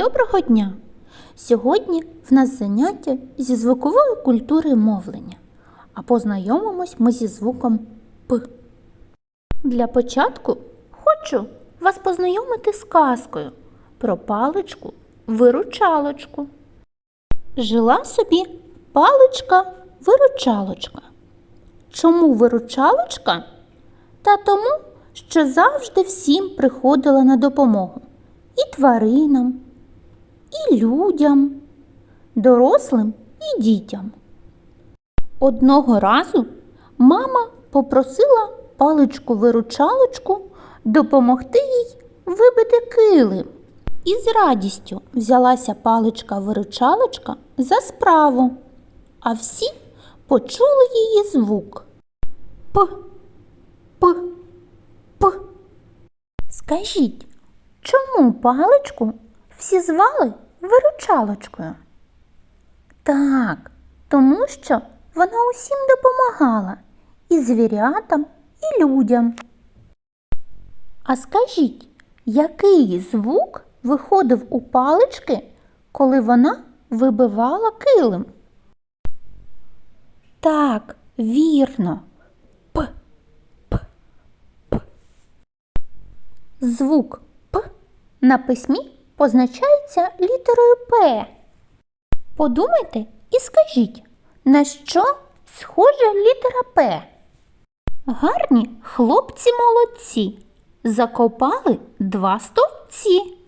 Доброго дня! Сьогодні в нас заняття зі звукової культури мовлення, а познайомимось ми зі звуком П. Для початку хочу вас познайомити з казкою про паличку виручалочку. Жила собі паличка-виручалочка. Чому виручалочка? Та тому, що завжди всім приходила на допомогу і тваринам, людям, дорослим і дітям. Одного разу мама попросила паличку-виручалочку допомогти їй вибити килим. І з радістю взялася паличка-виручалочка за справу, а всі почули її звук. П, п, п. Скажіть, чому паличку всі звали виручалочкою? Так, тому що вона усім допомагала і звірятам, і людям. А скажіть, який звук виходив у палички, коли вона вибивала килим? Так, вірно. П, п, п. Звук П на письмі позначається літерою П. Подумайте і скажіть, на що схожа літера П? Гарні хлопці молодці. Закопали два стовпці.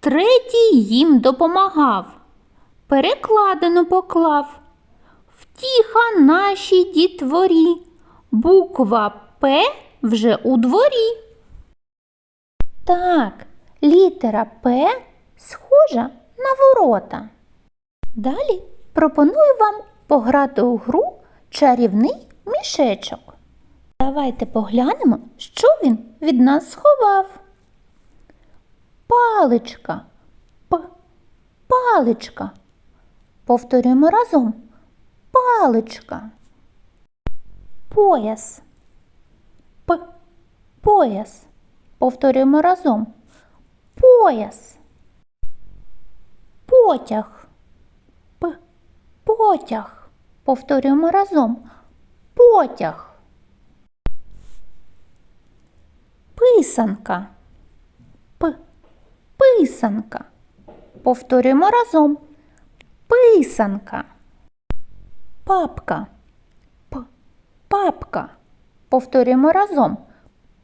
Третій їм допомагав. Перекладено поклав. Втіха нашій дітворі. Буква П вже у дворі. Так, літера П схожа на ворота. Далі пропоную вам пограти у гру чарівний мішечок. Давайте поглянемо, що він від нас сховав. Паличка. П. Паличка. Повторюємо разом. Паличка. Пояс. П. Пояс. Повторюємо разом. Пояс. Потяг. П. Потяг. Повторюємо разом. Потяг. Писанка. П. Писанка. Повторюємо разом. Писанка. Папка. П. Папка. Повторюємо разом.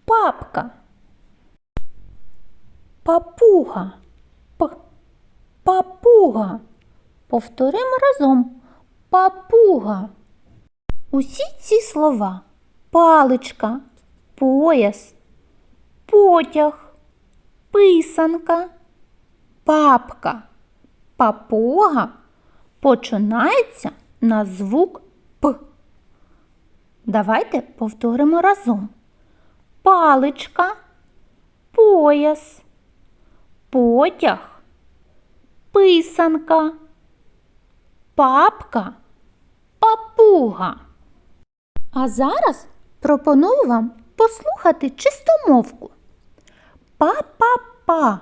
Папка. Папуга. П. Папуга. Повторюємо разом. Папуга. Усі ці слова паличка, пояс, потяг, писанка, папка, папуга починаються на звук П. Давайте повторимо разом. Паличка, пояс, потяг, писанка, папка, папуга. А зараз пропоную вам послухати чистомовку. Па-па-па,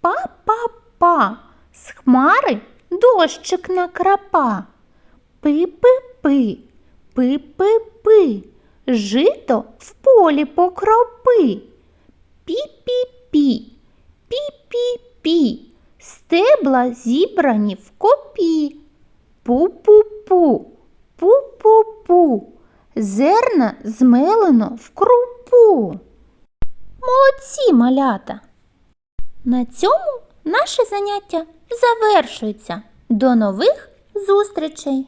па-па-па, з хмари дощик накрапа. Пи-пи-пи, пи-пи-пи, жито в полі покропи. Пі-пі-пі, пі-пі-пі, стебла зібрані в копі. Пу-пу-пу, пу-пу-пу, зерна змелено в крупу. Молодці, малята! На цьому наше заняття завершується. До нових зустрічей!